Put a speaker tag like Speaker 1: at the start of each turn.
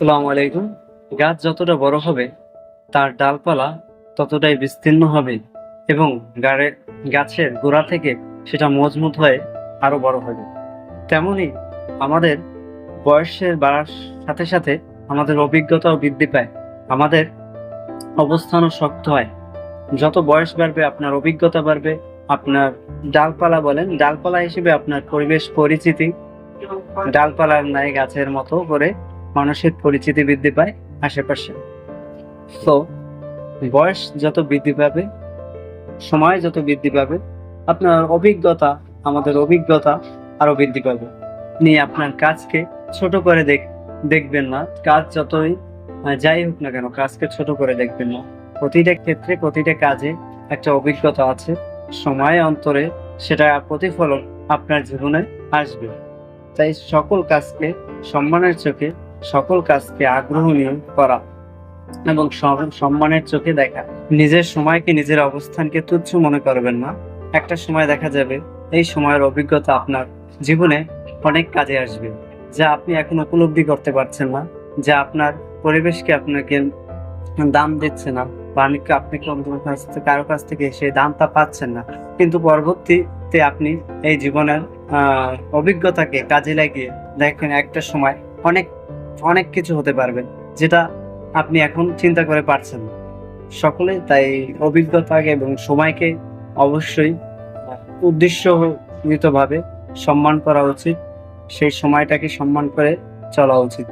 Speaker 1: আসসালামু আলাইকুম। গাছ যতটা বড় হবে, তার ডালপালা ততটাই বিস্তীর্ণ হবে এবং গাড়ে, গাছের গোড়া থেকে সেটা মজবুত হয়ে আরও বড় হবে। তেমনি আমাদের বয়সের বাড়ার সাথে সাথে আমাদের অভিজ্ঞতাও বৃদ্ধি পায়। আমাদের অবস্থানও শক্ত হয়। যত বয়স বাড়বে আপনার অভিজ্ঞতা বাড়বে। আপনার ডালপালা বলেন, ডালপালা হিসেবে আপনার পরিবেশ, পরিচিতি ডালপালার নাই গাছের মতো করে মানুষের পরিচিতি বৃদ্ধি পায় আশেপাশে। তো বয়স যত বৃদ্ধি পাবে, সময় যত বৃদ্ধি পাবে, আপনার অভিজ্ঞতা, আমাদের অভিজ্ঞতা আরও বৃদ্ধি পাবে। নিয়ে আপনার কাজকে ছোট করে দেখ, দেখবেন না। কাজ যতই যাই হোক না কেন, কাজকে ছোট করে দেখবেন না। প্রতিটা ক্ষেত্রে, প্রতিটা কাজে একটা অভিজ্ঞতা আছে। সময় অন্তরে সেটা প্রতিফলন আপনার জীবনে আসবে। তাই সকল কাজকে সম্মানের চোখে সকল কাজকে আগ্রহ নিয়ে করা এবং সম্মানের চোখে দেখা। নিজের সময়কে নিজের অবস্থানকে তুচ্ছ মনে করবেন না। একটা সময় দেখা যাবে, এই সময়ের অভিজ্ঞতা আপনার জীবনে অনেক কাজে আসবে, যা আপনি এখন উপলব্ধি করতে পারছেন না, যা আপনার পরিবেশকে আপনাকে দাম দিচ্ছে না, বা আপনি থেকে, কারও কাছ থেকে সেই দামটা পাচ্ছেন না। কিন্তু পরবর্তীতে আপনি এই জীবনের অভিজ্ঞতাকে কাজে লাগিয়ে দেখেন একটা সময় অনেক অনেক কিছু হতে পারবে, যেটা আপনি এখন চিন্তা করে পারছেন না। সকলে তাই অভিজ্ঞতাকে এবং সময়কে অবশ্যই উদ্দেশ্যভাবে সম্মান করা উচিত। সেই সময়টাকে সম্মান করে চলা উচিত।